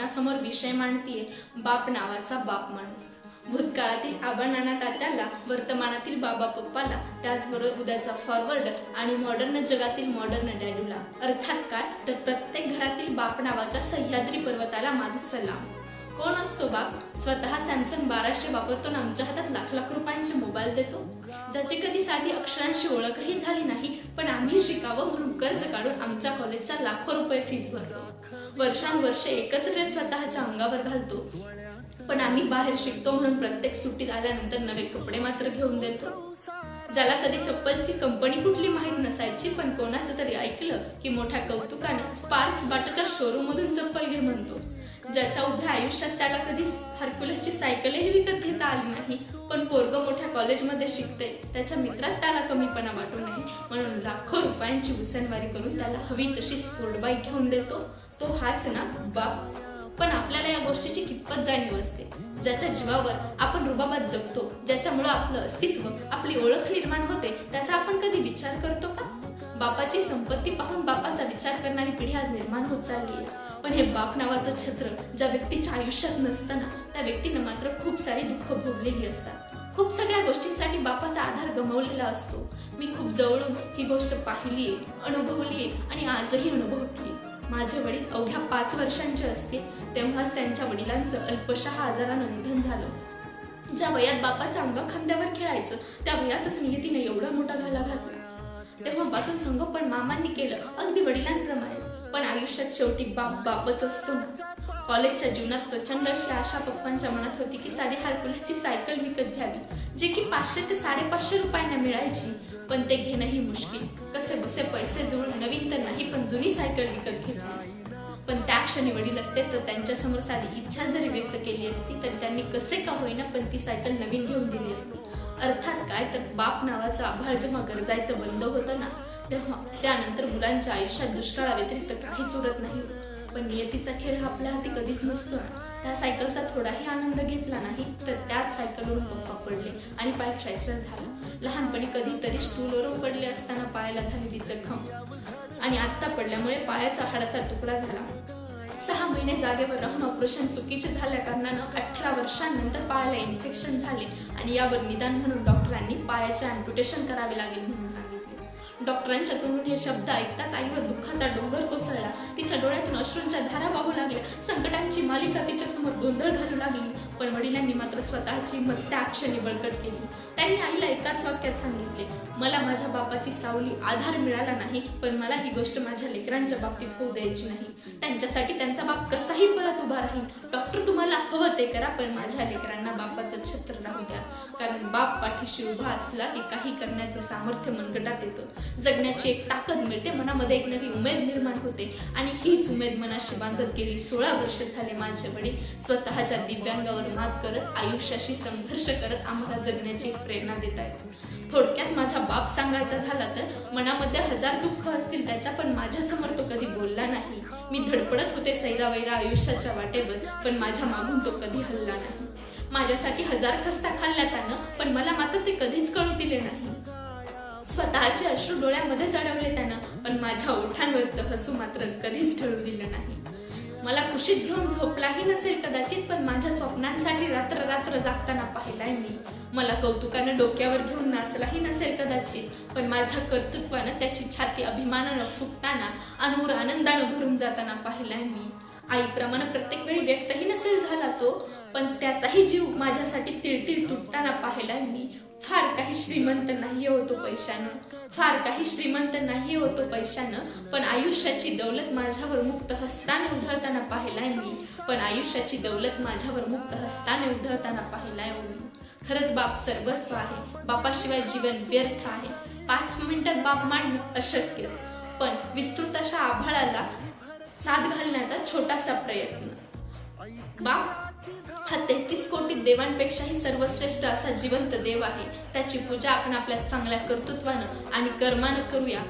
आपणासमोर विषय मांडतीये बाप नावाचा बाप माणूस. भूतकाळातील आबा नाना तात्याला वर्तमानातील बाबा पप्पाला त्याचबरोबर उद्याचा फॉरवर्ड आणि मॉडर्न जगातील मॉडर्न डॅडूला अर्थात काय? तर प्रत्येक घरातील बाप नावाच्या सह्याद्री पर्वताला माझा सलाम. कोण असतो बाप? स्वतः सॅमसंग बाराशे वापरतो आमच्या हातात लाख लाख रुपयांचे मोबाईल देतो. ज्याची कधी साधी अक्षरांशी ओळखही झाली नाही पण आम्ही शिकावं म्हणून कर्ज काढून आमच्या कॉलेजच्या लाखो रुपये फीज भरतो. वर्षानुवर्षे एकच ड्रेस स्वतःच्या अंगावर घालतो. पण आम्ही बाहेर शिकतो म्हणून प्रत्येक सुट्टीत आल्यानंतर नवे कपडे मात्र घेऊन देतो. ज्याला कधी चप्पलची कंपनी कुठली माहीत नसायची पण कोणाचं तरी ऐकलं की मोठ्या कौतुकाने स्पार्क्स बाटाच्या शोरूम मधून चप्पल घे म्हणतो. ज्याच्या उभ्या आयुष्यात त्याला कधी हरकुलसची सायकलही विकत घेता आली नाही. पण पोरग मोठ्या कॉलेजमध्ये शिकते त्याच्या मित्रात त्याला कमीपणा वाटू नये. म्हणून लाखो रुपयांची उसनवारी करून त्याला हवी तशी स्पोर्ट बाईक घेऊन देतो. तो हाच ना बाप पण आपल्याला या गोष्टीची कितपत जाणीव असते? ज्याच्या जीवावर आपण रुबाबात जगतो ज्याच्यामुळं आपलं अस्तित्व आपली ओळख निर्माण होते त्याचा आपण कधी विचार करतो का? बापाची संपत्ती पाहून विचार करणारी पिढी आज निर्माण होत चालली आहे. पण हे बाप नावाचं छत्र ज्या व्यक्तीच्या आयुष्यात नसताना त्या व्यक्तीनं मात्र खूप सारी दुःख भोगलेली असतात. खूप सगळ्या गोष्टींसाठी बापाचा आधार गमावलेला असतो. मी खूप जवळून ही गोष्ट पाहिलीये अनुभवलीये आणि आजही अनुभवतीये माझे वडील अवघ्या पाच वर्षांचे असते तेव्हाच त्यांच्या वडिलांचं अल्पशा आजारानं निधन झालं. ज्या वयात बापाच्या अंगा खांद्यावर खेळायचं त्या वयातच नियतीने घातला संगोपन मामांनी केलं अगदी वडिलांप्रमाणे. पण आयुष्यात शेवटी बाप बापच असतो ना. कॉलेजच्या जीवनात प्रचंड अशी आशा पप्पांच्या मनात होती की साधी हार्कुलसची सायकल विकत घ्यावी जे की पाचशे ते साडेपाचशे रुपयांना मिळायची पण ते घेणंही मुश्किल. कसे बसे पैसे जुळून नवीन तर नाही पण जुनी सायकल विकत घेतली. पण त्या क्षणी वडील असते तर त्यांच्यासमोर साधी इच्छा जरी व्यक्त केली असती तर त्यांनी कसे का होईना पण ती सायकल नवीन घेऊन दिली असती. अर्थात काय तर बाप नावाचं आभाळ जेव्हा गरजायचं बंद होतं ना तेव्हा त्यानंतर मुलांच्या आयुष्यात दुष्काळाव्यतिरिक्त काहीच उरत नाही. पण नियतीचा खेळ हा आपल्या हाती कधीच नसतो ना. त्या सायकलचा थोडाही आनंद घेतला नाही तर त्याच सायकलवरून पप्पा पडले आणि पाय फ्रॅक्चर झाला. लहानपणी कधीतरी स्टूलवरून पडले असताना पायाला झालेली जखम. आणि आत्ता पडल्यामुळे पायाचा हाडाचा तुकडा झाला. सहा महिने जागेवर राहून ऑपरेशन चुकीचे झाल्या कारणानं अठरा वर्षांनंतर पायाला इन्फेक्शन झाले आणि यावर निदान म्हणून डॉक्टरांनी पायाचे अँप्युटेशन करावे लागेल म्हणून सांगितले. डॉक्टरांच्या तोंडून हे शब्द ऐकताच आईवर दुःखाचा डोंगर कोसळला. तिच्या डोळ्यातून अश्रूंच्या धारा वाहू लागल्या. संकटांची मालिका तिच्यासमोर गोंधळ घालू लागली. पण वडिलांनी मात्र स्वतःची मत त्या क्षणी बळकट केली. त्यांनी आईला एकाच वाक्यात सांगितले मला माझ्या बापाची सावली आधार मिळाला नाही पण मला ही गोष्ट माझ्या लेकरांच्या बाबतीत होऊ द्यायची नाही. त्यांच्यासाठी त्यांचा बाप कसाही परत उभा राहील. डॉक्टर तुम्हाला हवं ते करा पण माझ्या लेकरांना बापाचं छत्र राहू द्या. कारण बाप पाठीशी उभा असला की काही करण्याचं सामर्थ्य मनगटात येतं. जगण्याची एक ताकद मिळते मनामध्ये एक नवी उमेद निर्माण होते. आणि हीच उमेद मनाशी बांधत गेली सोळा वर्ष झाले माझे वडील स्वतःच्या दिव्यांगावर मात करत आयुष्याशी संघर्ष करत आम्हाला जगण्याची प्रेरणा देत आहेत थोडक्यात माझा बाप सांगायचा झाला तर मनामध्ये हजार दुःख असतील त्याच्या पण माझ्यासमोर तो कधी बोलला नाही. मी धडपडत होते सैरा वैरा आयुष्याच्या वाटेवर पण माझ्या मागून तो कधी हल्ला नाही. माझ्यासाठी हजार खस्ता खाल्ल्या त्यानं पण मला मात्र ते कधीच कळू दिले नाही. स्वतःचे अश्रू डोळ्यामध्ये चढवले त्यानं पण माझ्या ओठांवरचं हसू मात्र कधीच ठळू दिलं नाही. मला कुशीत घेऊन झोपलाही नसेल कदाचित पण माझ्या स्वप्नांसाठी रात्र रात्र जागताना पाहिलाय मी. मला कौतुकानं डोक्यावर घेऊन नाचलाही नसेल कदाचित पण माझ्या कर्तृत्वानं त्याची छाती अभिमानानं फुटताना अनुर आनंदानं भरून जाताना पाहिलाय मी. आईप्रमाणे प्रत्येक वेळी व्यक्तही नसेल झाला तो पण त्याचाही जीव माझ्यासाठी तिळतिळ तुटताना पाहिलाय मी. फार काही श्रीमंत नाही होतो पैशानं. फार काही श्रीमंत नाही होतो पैशानं पण आयुष्याची दौलत माझ्यावर मुक्त हस्ताने उधळताना पाहिलाय मी. पण आयुष्याची दौलत माझ्यावर मुक्त हस्ताने उधळताना पाहिलाय मी. खरंच बाप सर्वस्व आहे. बापाशिवाय जीवन व्यर्थ आहे. पाच मिनिटात बाप मांडणं अशक्य. पण विस्तृत अशा आभाळाला साथ घालण्याचा छोटासा प्रयत्न. बाप हा तेहतीस कोटी देवांपेक्षाही सर्वश्रेष्ठ असा जिवंत देव आहे. त्याची पूजा आपण आपल्या चांगल्या कर्तृत्वानं आणि कर्मानं करूया.